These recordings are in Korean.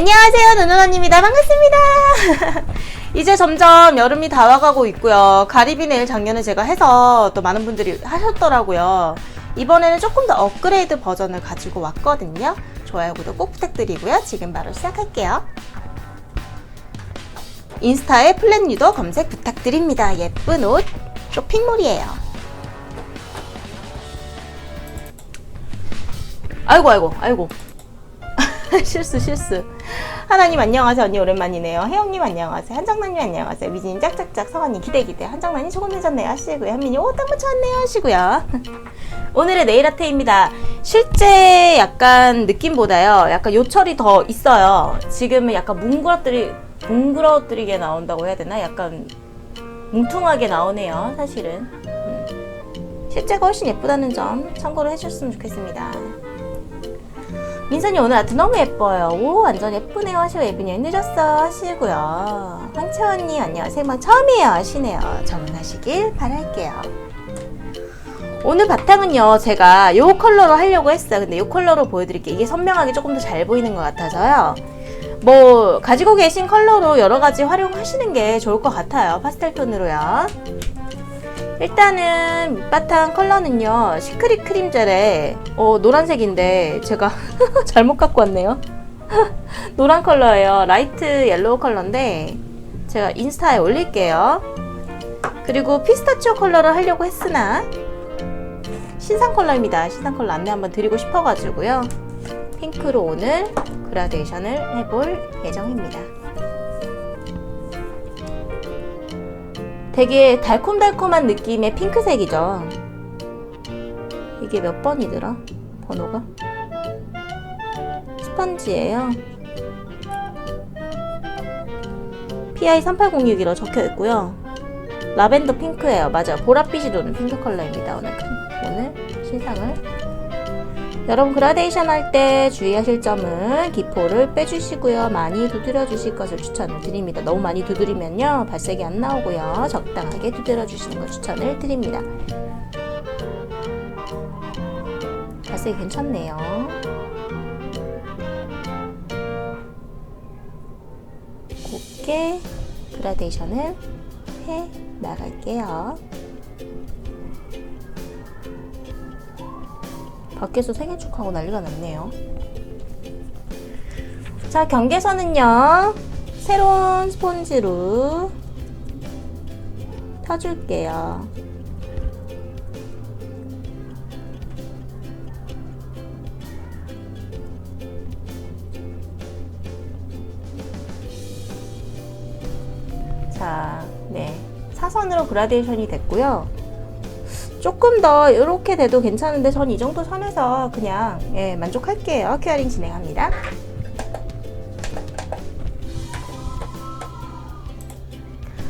안녕하세요, 누누언입니다. 반갑습니다. 이제 점점 여름이 다가가고 있고요. 가리비 네일 작년에 제가 해서 또 많은 분들이 하셨더라고요. 이번에는 조금 더 업그레이드 버전을 가지고 왔거든요. 좋아요, 구독 꼭 부탁드리고요. 지금 바로 시작할게요. 인스타에 플랜 유도 검색 부탁드립니다. 예쁜 옷 쇼핑몰이에요. 아이고 아이고 아이고 실수 실수 하나님 안녕하세요. 언니 오랜만이네요. 혜영님 안녕하세요. 한정란님 안녕하세요. 미진님 짝짝짝 성환님 기대 기대. 한정란이 조금 늦었네요. 하시고요. 현민이 오딱 붙였네요. 하시고요. 오늘의 네일 아트입니다. 실제 약간 느낌보다요. 약간 요철이 더 있어요. 지금은 약간 뭉그러뜨리 뭉그러뜨리게 나온다고 해야 되나? 약간 뭉퉁하게 나오네요 사실은. 음. 실제가 훨씬 예쁘다는 점 참고를 해주셨으면 좋겠습니다 민선이 오늘 아트 너무 예뻐요. 오, 완전 예쁘네요. 하시고 예빈이 늦었어. 하시고요. 황채원님, 안녕하세요. 막 처음이에요. 하시네요. 정은하시길 바랄게요. 오늘 바탕은요, 제가 요 컬러로 하려고 했어요. 근데 요 컬러로 보여드릴게요. 이게 선명하게 조금 더 잘 보이는 것 같아서요. 뭐, 가지고 계신 컬러로 여러 가지 활용하시는 게 좋을 것 같아요. 파스텔 톤으로요. 일단은 밑바탕 컬러는요 시크릿 크림 젤에 어, 노란색인데 제가 잘못 갖고 왔네요. 노란 컬러예요. 라이트 옐로우 컬러인데 제가 인스타에 올릴게요. 그리고 피스타치오 컬러를 하려고 했으나 신상 컬러입니다. 신상 컬러 안내 한번 드리고 싶어 가지고요. 핑크로 오늘 그라데이션을 해볼 예정입니다 되게 달콤달콤한 느낌의 핑크색이죠. 이게 몇 번이더라? 번호가? 스펀지예요. PI3806이라고 적혀 있고요. 라벤더 핑크예요. 맞아요. 보랏빛이 도는 핑크 컬러입니다. 오늘 오늘 신상을 여러분 그라데이션 할 때 주의하실 점은 기포를 빼주시고요. 많이 두드려 주실 것을 추천을 드립니다. 너무 많이 두드리면요. 발색이 안 나오고요. 적당하게 두드려 주시는 걸 추천을 드립니다. 발색이 괜찮네요. 곱게 그라데이션을 해 나갈게요. 밖에서 생일 축하하고 난리가 났네요. 자, 경계선은요. 새로운 스폰지로 펴줄게요. 자, 네. 사선으로 그라데이션이 됐고요. 조금 더 이렇게 돼도 괜찮은데 전 이 정도 선에서 그냥 예, 만족할게요. 큐어링 진행합니다.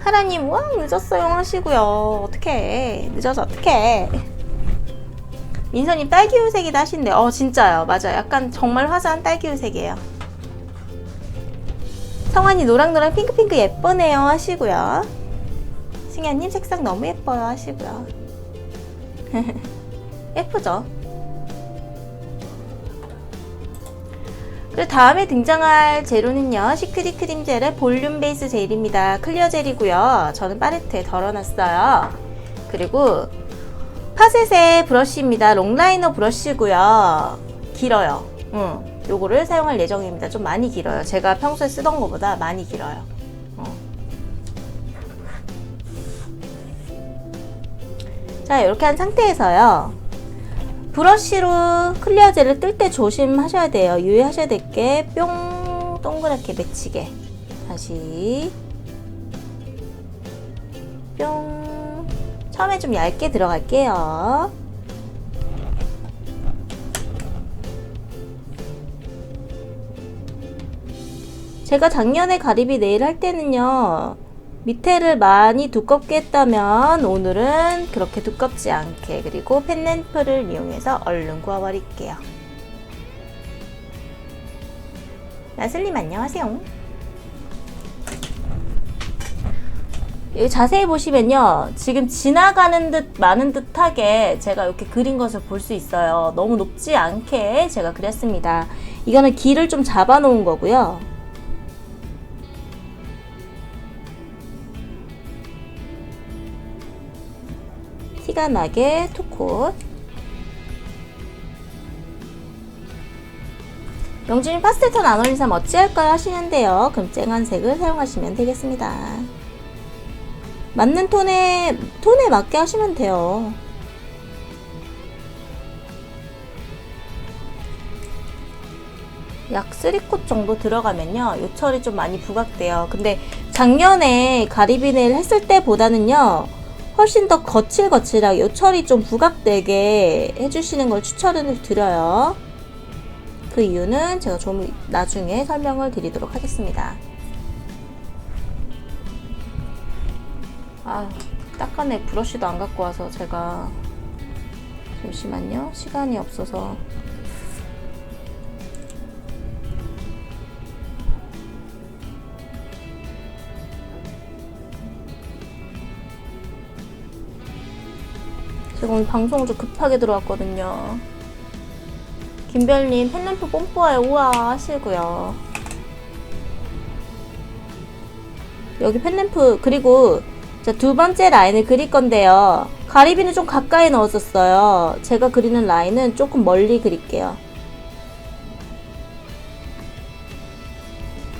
하나님 와 늦었어요 하시고요. 어떡해 늦어서 어떡해 민서님 딸기우색이다 하신데 어 진짜요 맞아요. 약간 정말 화사한 딸기우색이에요. 성환이 노랑노랑 핑크핑크 예쁘네요 하시고요. 승현님 색상 너무 예뻐요 하시고요. 예쁘죠? 그리고 다음에 등장할 재료는요. 시크릿 크림 젤의 볼륨 베이스 젤입니다. 클리어 젤이고요. 저는 팔레트에 덜어놨어요. 그리고 파셋의 브러쉬입니다. 롱라이너 브러쉬고요. 길어요. 응. 요거를 사용할 예정입니다. 좀 많이 길어요. 제가 평소에 쓰던 것보다 많이 길어요. 자 이렇게 한 상태에서요. 브러쉬로 클리어 젤을 뜰 때 조심하셔야 돼요. 유의하셔야 될 게 뿅 동그랗게 맺히게. 다시. 뿅. 처음에 좀 얇게 들어갈게요. 제가 작년에 가리비 네일 할 때는요 밑에를 많이 두껍게 했다면 오늘은 그렇게 두껍지 않게 그리고 펜램프를 이용해서 얼른 구워버릴게요. 나슬님 안녕하세요. 자세히 보시면요. 지금 지나가는 듯 많은 듯하게 제가 이렇게 그린 것을 볼 수 있어요. 너무 높지 않게 제가 그렸습니다. 이거는 길을 좀 잡아 놓은 거고요. 티가 나게 투콧 영준이 파스텔 톤 안 어울리는 사람 어찌할까요 하시는데요. 그럼 쨍한 색을 사용하시면 되겠습니다. 맞는 톤에 톤에 맞게 하시면 돼요. 약 3콧 정도 들어가면요. 요철이 좀 많이 부각돼요. 근데 작년에 가리비네일 했을 때보다는요. 훨씬 더 거칠거칠하게 요철이 좀 부각되게 해주시는 걸 추천을 드려요. 그 이유는 제가 좀 나중에 설명을 드리도록 하겠습니다. 아, 닦아내 브러쉬도 안 갖고 와서 제가 잠시만요. 시간이 없어서 제가 오늘 방송을 좀 급하게 들어왔거든요. 김별님 펜램프 뽐뿌아요 우와 하시고요. 여기 펜램프 그리고 자, 두 번째 라인을 그릴 건데요. 가리비는 좀 가까이 넣었었어요. 제가 그리는 라인은 조금 멀리 그릴게요.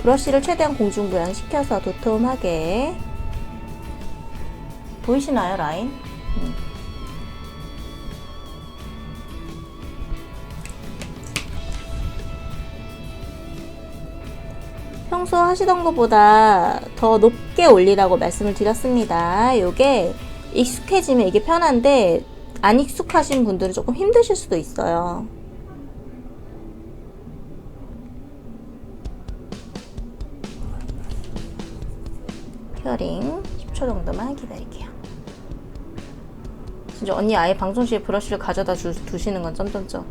브러쉬를 최대한 공중부양 시켜서 도톰하게 보이시나요 라인? 음. 평소 하시던 것보다 더 높게 올리라고 말씀을 드렸습니다. 요게 익숙해지면 이게 편한데 안 익숙하신 분들은 조금 힘드실 수도 있어요. 큐어링 10초 정도만 기다릴게요. 진짜 언니 아예 방송실에 브러쉬를 가져다 주, 두시는 건 점점점.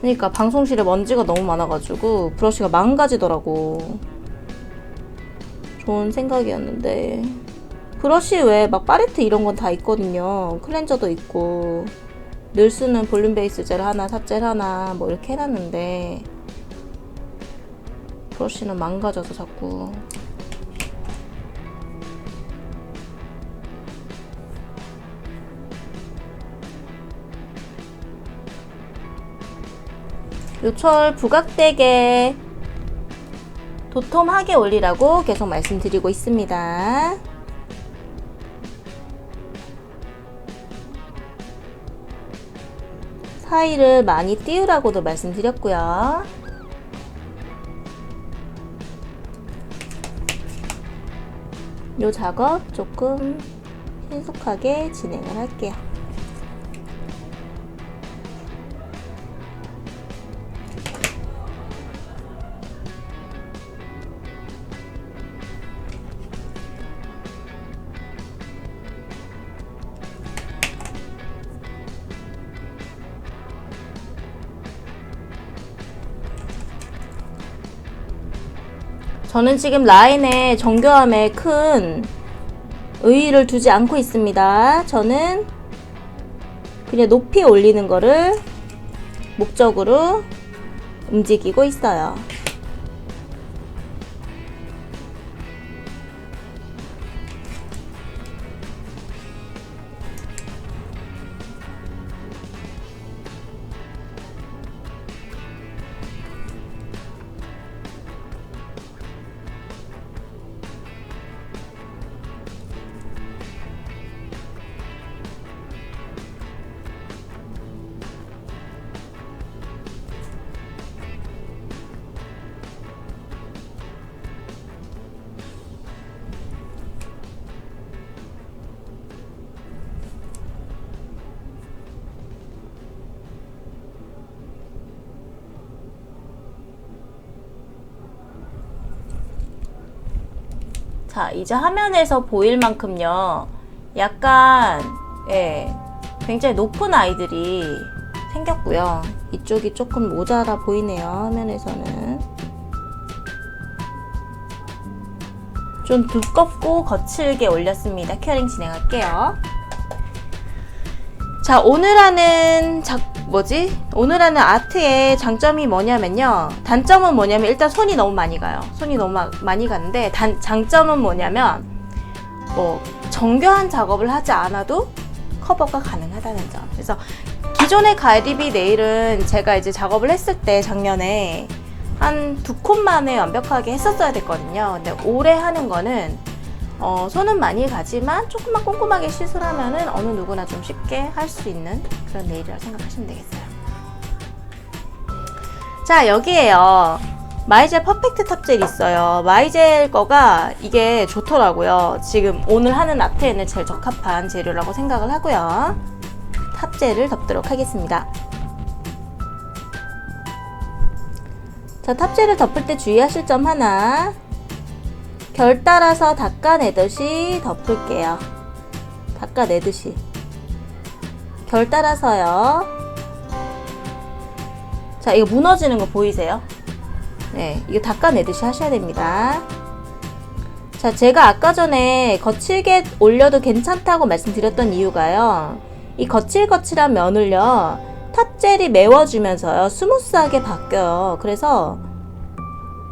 그러니까 방송실에 먼지가 너무 많아가지고 브러쉬가 망가지더라고. 좋은 생각이었는데 브러쉬 외에 막 팔레트 이런 건 다 있거든요. 클렌저도 있고 늘 쓰는 볼륨 베이스 젤 하나 삽젤 하나 뭐 이렇게 해놨는데 브러쉬는 망가져서 자꾸. 요철 부각되게 도톰하게 올리라고 계속 말씀드리고 있습니다. 사이를 많이 띄우라고도 말씀드렸고요. 요 작업 조금 신속하게 진행을 할게요. 저는 지금 라인에 정교함에 큰 의의를 두지 않고 있습니다. 저는 그냥 높이 올리는 거를 목적으로 움직이고 있어요. 자, 이제 화면에서 보일 만큼요. 약간 예, 굉장히 높은 아이들이 생겼고요. 이쪽이 조금 모자라 보이네요. 화면에서는. 좀 두껍고 거칠게 올렸습니다. 큐어링 진행할게요. 자, 오늘 하는 작, 뭐지? 오늘 하는 아트의 장점이 뭐냐면요. 단점은 뭐냐면 일단 손이 너무 많이 가요. 손이 너무 마- 많이 가는데 단, 장점은 뭐냐면 뭐 정교한 작업을 하지 않아도 커버가 가능하다는 점. 그래서 기존의 가리비 네일은 제가 이제 작업을 했을 때 작년에 한 두 컷 만에 완벽하게 했었어야 됐거든요. 근데 올해 하는 거는 어, 손은 많이 가지만 조금만 꼼꼼하게 시술하면은 어느 누구나 좀 쉽게 할 수 있는 그런 네일이라고 생각하시면 되겠어요. 자, 여기에요. 마이젤 퍼펙트 탑젤 있어요. 마이젤 거가 이게 좋더라고요. 지금 오늘 하는 아트에는 제일 적합한 재료라고 생각을 하고요. 탑젤을 덮도록 하겠습니다. 자, 탑젤을 덮을 때 주의하실 점 하나. 결 따라서 닦아내듯이 덮을게요. 닦아내듯이. 결 따라서요. 자, 이거 무너지는 거 보이세요? 네, 이거 닦아내듯이 하셔야 됩니다. 자, 제가 아까 전에 거칠게 올려도 괜찮다고 말씀드렸던 이유가요. 이 거칠거칠한 면을요, 탑젤이 메워주면서요, 스무스하게 바뀌어요. 그래서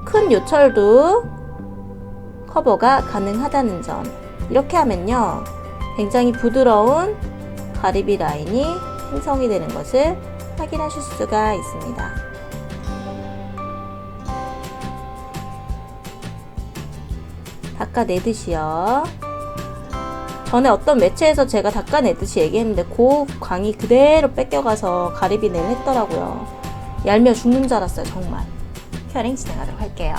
큰 요철도 커버가 가능하다는 점. 이렇게 하면요, 굉장히 부드러운 가리비 라인이 형성이 되는 것을 확인하실 수가 있습니다. 닦아내듯이요. 전에 어떤 매체에서 제가 닦아내듯이 얘기했는데 그 광이 그대로 뺏겨가서 가리비 내일 했더라고요. 얄미워 죽는 줄 알았어요, 정말. 큐어링 진행하도록 할게요.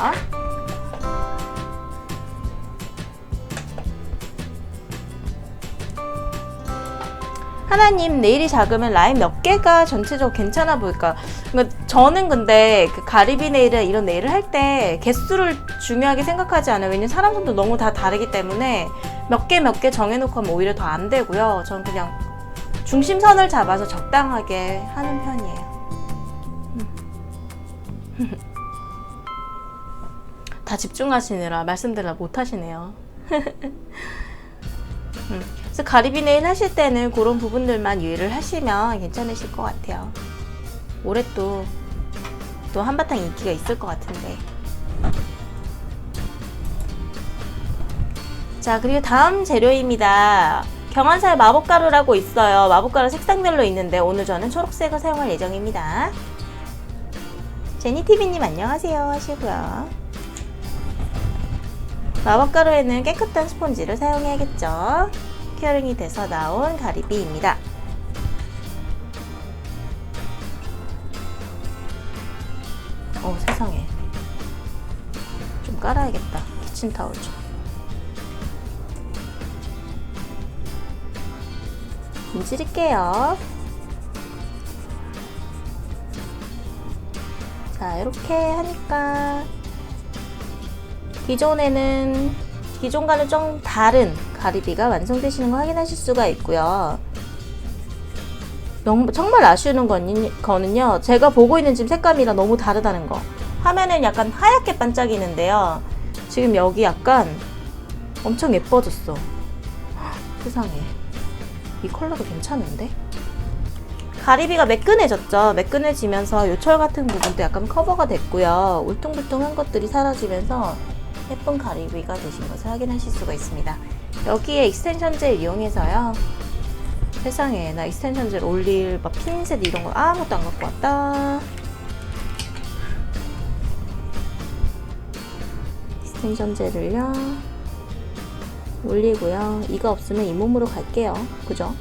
하나님 네일이 작으면 라인 몇 개가 전체적으로 괜찮아 보일까? 그러니까 저는 근데 그 가리비 네일이나 이런 네일을 할 때 개수를 중요하게 생각하지 않아요. 왜냐면 사람 손도 너무 다 다르기 때문에 몇 개 몇 개 정해놓고 하면 오히려 더 안 되고요. 저는 그냥 중심선을 잡아서 적당하게 하는 편이에요. 음. 다 집중하시느라 말씀드려 못하시네요. 음. 그래서 가리비 네일 하실 때는 그런 부분들만 유의를 하시면 괜찮으실 것 같아요. 올해 또, 또 한바탕 인기가 있을 것 같은데. 자, 그리고 다음 재료입니다. 경환살 마법가루라고 있어요. 마법가루 색상별로 있는데 오늘 저는 초록색을 사용할 예정입니다. 제니티비님 안녕하세요 하시고요. 마법가루에는 깨끗한 스펀지를 사용해야겠죠. 큐어링이 돼서 나온 가리비입니다. 어 세상에. 좀 깔아야겠다. 키친타올 좀. 문지를게요. 자 이렇게 하니까 기존에는 기존과는 좀 다른 가리비가 완성되시는 거 확인하실 수가 있고요. 영- 정말 아쉬운 거는- 거는요. 제가 보고 있는 지금 색감이랑 너무 다르다는 거. 화면엔 약간 하얗게 반짝이는데요. 지금 여기 약간 엄청 예뻐졌어. 헉, 세상에. 이 컬러도 괜찮은데? 가리비가 매끈해졌죠. 매끈해지면서 요철 같은 부분도 약간 커버가 됐고요. 울퉁불퉁한 것들이 사라지면서 예쁜 가리비가 되신 것을 확인하실 수가 있습니다. 여기에 익스텐션 젤 이용해서요. 세상에 나 익스텐션 젤 올릴 막 핀셋 이런 거 아무것도 안 갖고 왔다. 익스텐션 젤을요. 올리고요. 이거 없으면 잇몸으로 갈게요. 그죠?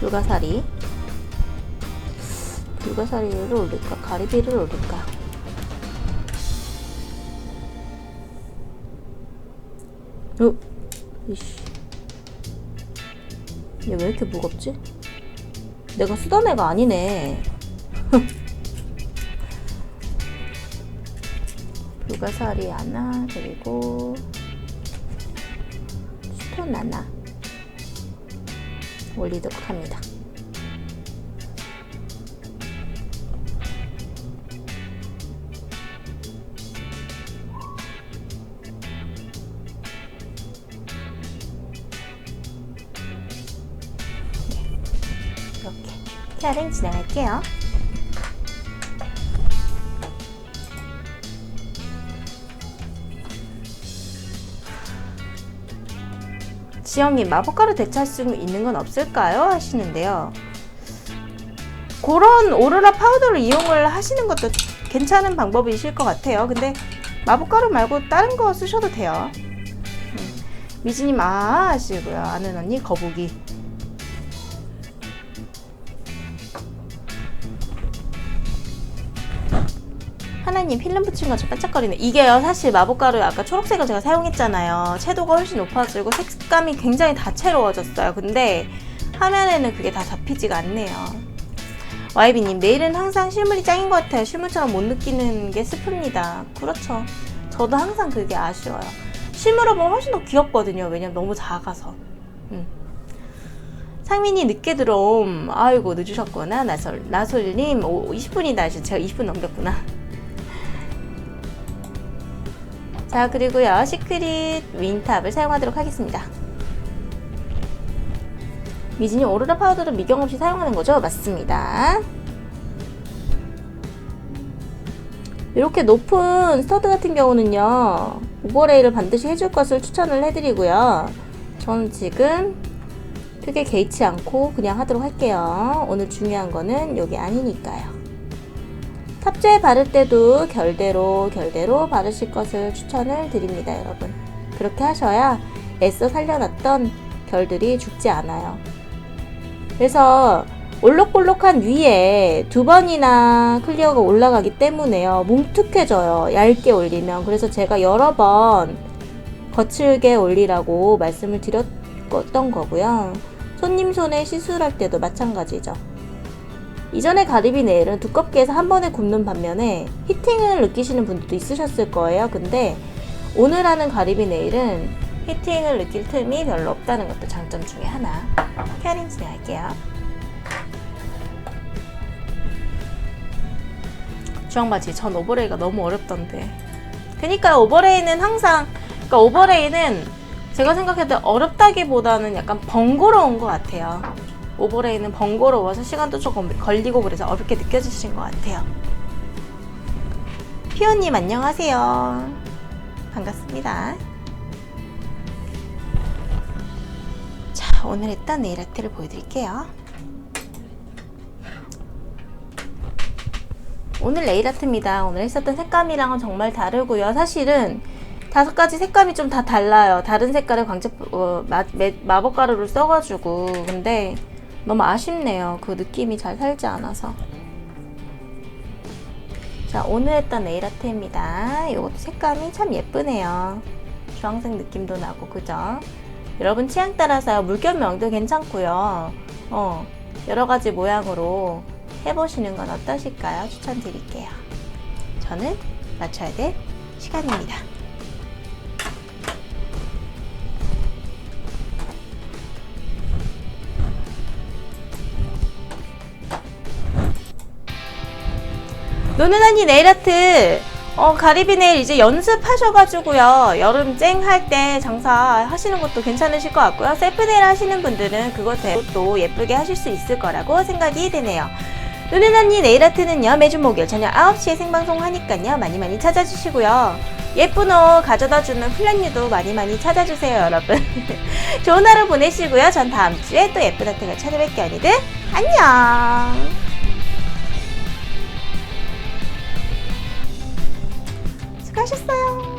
불가사리 불가사리를 올릴까? 가리비를 올릴까? 어? 이씨 얘 왜 이렇게 무겁지? 내가 쓰던 애가 아니네 불가사리 하나 그리고 스톤 하나 올리도록 합니다. 이렇게 촬영 진행할게요. 지영님 마법가루 대체할 수 있는 건 없을까요? 하시는데요. 그런 오로라 파우더를 이용을 하시는 것도 괜찮은 방법이실 것 같아요. 근데 마법가루 말고 다른 거 쓰셔도 돼요. 음, 미진님 아 하시고요. 아는 언니 거북이 하나님 필름 붙인 것처럼 반짝거리네. 이게요, 사실 마법가루 아까 초록색을 제가 사용했잖아요. 채도가 훨씬 높아지고 색감이 굉장히 다채로워졌어요. 근데 화면에는 그게 다 잡히지가 않네요. 와이비님, 내일은 항상 실물이 짱인 것 같아요. 실물처럼 못 느끼는 게 슬픕니다. 그렇죠. 저도 항상 그게 아쉬워요. 실물로 보면 훨씬 더 귀엽거든요. 왜냐면 너무 작아서. 음. 상민이 늦게 들어옴. 아이고, 늦으셨구나. 나솔, 나솔님, 오, 20분이다. 제가 20분 넘겼구나. 자 그리고요 시크릿 윈탑을 사용하도록 하겠습니다. 미진이 오로라 파우더를 미경 없이 사용하는 거죠? 맞습니다. 이렇게 높은 스터드 같은 경우는요 오버레이를 반드시 해줄 것을 추천을 해드리고요. 저는 지금 크게 개의치 않고 그냥 하도록 할게요. 오늘 중요한 거는 여기 아니니까요 탑재에 바를 때도 결대로 결대로 바르실 것을 추천을 드립니다, 여러분. 그렇게 하셔야 애써 살려놨던 결들이 죽지 않아요. 그래서 올록볼록한 위에 두 번이나 클리어가 올라가기 때문에요. 뭉툭해져요. 얇게 올리면. 그래서 제가 여러 번 거칠게 올리라고 말씀을 드렸던 거고요. 손님 손에 시술할 때도 마찬가지죠. 이전에 가리비 네일은 두껍게 해서 한 번에 굽는 반면에 히팅을 느끼시는 분들도 있으셨을 거예요. 근데 오늘 하는 가리비 네일은 히팅을 느낄 틈이 별로 없다는 것도 장점 중에 하나. 케어링 진행할게요. 주황바지 전 오버레이가 너무 어렵던데. 그니까 오버레이는 항상 그러니까 오버레이는 제가 생각해도 어렵다기보다는 약간 번거로운 것 같아요. 오버레이는 번거로워서 시간도 조금 걸리고 그래서 어렵게 느껴지신 것 같아요. 피오님 안녕하세요. 반갑습니다. 자, 오늘 했던 네일 아트를 보여드릴게요. 오늘 네일 아트입니다. 오늘 했었던 색감이랑은 정말 다르고요. 사실은 다섯 가지 색감이 좀 다 달라요. 다른 색깔의 광채 어, 마, 마법 가루를 써가지고 근데 너무 아쉽네요. 그 느낌이 잘 살지 않아서. 자, 오늘 했던 네일 아트입니다. 이것도 색감이 참 예쁘네요. 주황색 느낌도 나고, 그죠? 여러분 취향 따라서 물결명도 괜찮고요. 어, 여러 가지 모양으로 해보시는 건 어떠실까요? 추천드릴게요. 저는 맞춰야 될 시간입니다. 노는 언니 네일 아트 어, 가리비 네일 이제 연습하셔가지고요. 여름 쨍 할 때 장사 하시는 것도 괜찮으실 것 같고요. 셀프 네일 하시는 분들은 그것대로 또 예쁘게 하실 수 있을 거라고 생각이 되네요. 노는 언니 네일 아트는요. 매주 목요일 저녁 9시에 생방송 하니까요. 많이 많이 찾아주시고요. 예쁜 옷 가져다주는 플랜유도 많이 많이 찾아주세요, 여러분. 좋은 하루 보내시고요. 전 다음 주에 또 예쁜 아트가 찾아뵐게요, 언니들. 안녕! 하셨어요.